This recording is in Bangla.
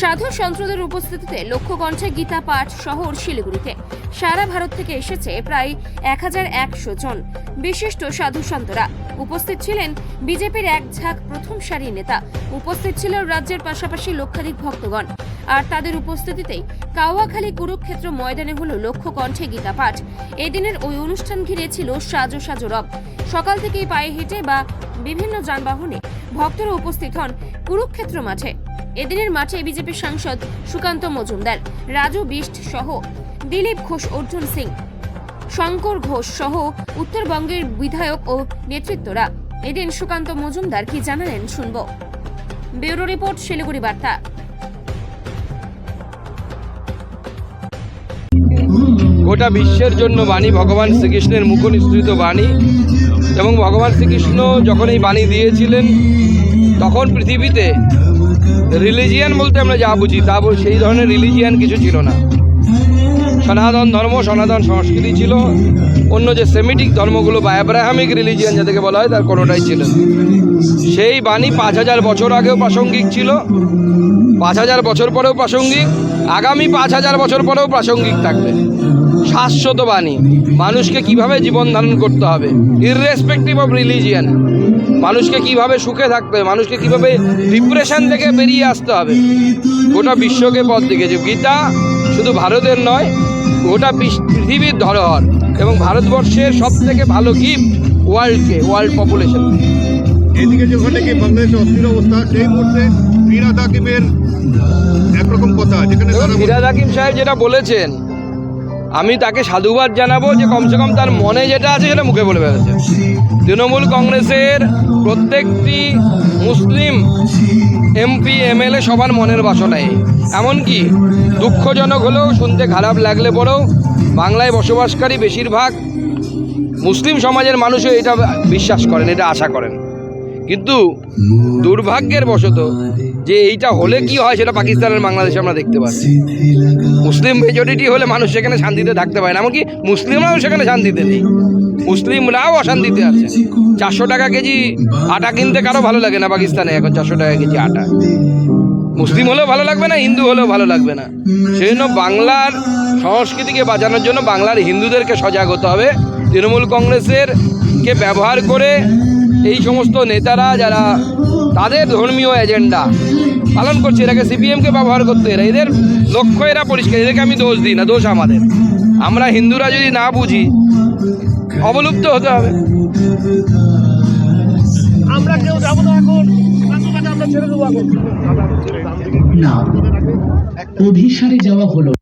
সাধু সন্ত্রদের উপস্থিতিতে লক্ষ্য কণ্ঠে গীতা পাঠ শহর শিলিগুড়িতে। সারা ভারত থেকে এসেছে প্রায় এক হাজার একশো জন বিশিষ্ট সাধু সন্তরা। উপস্থিত ছিলেন বিজেপির এক ঝাঁক প্রথম সারির নেতা। উপস্থিত ছিল রাজ্যের পাশাপাশি লক্ষাধিক ভক্তগণ। আর তাদের উপস্থিতিতেই কাওয়াখালী কুরুক্ষেত্র ময়দানে হল লক্ষ্য কণ্ঠে গীতা পাঠ। এদিনের ওই অনুষ্ঠান ঘিরে ছিল সাজো সাজো রব। সকাল থেকেই পায়ে হেঁটে বা বিভিন্ন যানবাহনে ভক্তরা উপস্থিত হন কুরুক্ষেত্র মাঠে। এদিনের মাঠে বিজেপির সাংসদ সুকান্ত মজুমদার, রাজু বিষ্ট সহ দিলীপ ঘোষ, অর্জুন সিং, শঙ্কর ঘোষ সহ উত্তরবঙ্গের বিধায়ক ও নেতৃত্বরা। এদিন সুকান্ত মজুমদার কি জানালেন শুনব। ব্যুরো রিপোর্ট, শিলিগুড়ি বার্তা। গোটা বিশ্বের জন্য বাণী ভগবান শ্রীকৃষ্ণের মুখ নিঃসৃত বাণী এবং ভগবান শ্রীকৃষ্ণ যখন এই বাণী দিয়েছিলেন, তখন পৃথিবীতে রিলিজিয়ান বলতে আমরা যা বুঝি, তা সেই ধরনের রিলিজিয়ান কিছু ছিল না। সনাতন ধর্ম, সনাতন সংস্কৃতি ছিল। অন্য যে সেমিটিক ধর্মগুলো বা অ্যাব্রাহামিক রিলিজিয়ান যাদেরকে বলা হয়, তার কোনোটাই ছিল। সেই বাণী পাঁচ হাজার বছর আগেও প্রাসঙ্গিক ছিল। পাঁচ হাজার বছর পরেও প্রাসঙ্গিক। আগামী পাঁচ হাজার বছর পরেও প্রাসঙ্গিক থাকবে। শাশ্বত বাণী। মানুষকে কীভাবে জীবন ধারণ করতে হবে? ইররেসপেক্টিভ অফ রিলিজিয়ান মানুষকে কীভাবে সুখে থাকতে হবে মানুষকে কীভাবে ডিপ্রেশন থেকে বেরিয়ে আসতে হবে? গোটা বিশ্বকে পথ দেখেছে। গীতা শুধু ভারতের নয় গোটা পৃথিবীর ধরহর এবং ভারতবর্ষের সব থেকে ভালো গিফট ওয়ার্ল্ডকে ওয়ার্ল্ড পপুলেশন এদিকে যখন নাকি বাংলাদেশে অস্থির অবস্থা সেই মুহূর্তে মিরাদ হাকিমের একরকম কথা যেখানে ফিরাদ হাকিম সাহেব যেটা বলেছেন আমি তাকে সাধুবাদ জানাব যে কমসে কম তার মনে যেটা আছে সেটা মুখে বলে ফেলেছে তৃণমূল কংগ্রেসের প্রত্যেকটি মুসলিম এমপি, এমএলএ সবার মনের বাসনায় এমনকি দুঃখজনক হলেও শুনতে খারাপ লাগলে পরেও বাংলায় বসবাসকারী বেশিরভাগ মুসলিম সমাজের মানুষও এটা বিশ্বাস করেন, এটা আশা করেন। কিন্তু দুর্ভাগ্যের বশত যে এইটা হলে কি হয় সেটা পাকিস্তানের বাংলাদেশে আমরা দেখতে পাচ্ছি। মুসলিম মেজরিটি হলে মানুষ সেখানে শান্তিতে থাকতে পারে না, এমনকি মুসলিমরাও সেখানে শান্তিতে নেই। মুসলিমরাও অশান্তিতে আছে। চারশো টাকা কেজি আটা কিনতে কারও ভালো লাগে না পাকিস্তানে, এখন চারশো টাকা কেজি আটা। মুসলিম হলেও ভালো লাগবে না, হিন্দু হলেও ভালো লাগবে না। সেই জন্য বাংলার সংস্কৃতিকে বাঁচানোর জন্য বাংলার হিন্দুদেরকে সজাগ হতে হবে। তৃণমূল কংগ্রেসের কে ব্যবহার করে এই সমস্ত নেতারা যারা তাদের ধর্মীয় এজেন্ডা পালন করছে এটাকে সিপিএমকে ব্যবহার করতে এরা এদের লক্ষ্য এরা পরিষ্কার এদেরকে আমি দোষ দিই না দোষ আমাদের। আমরা হিন্দুরা যদি না বুঝি অবলুপ্ত হতে হবে। আমরা কেউ যাব না এখন। আমরা ছেড়ে দেবো এখন। না অভিসারে যাওয়া হলো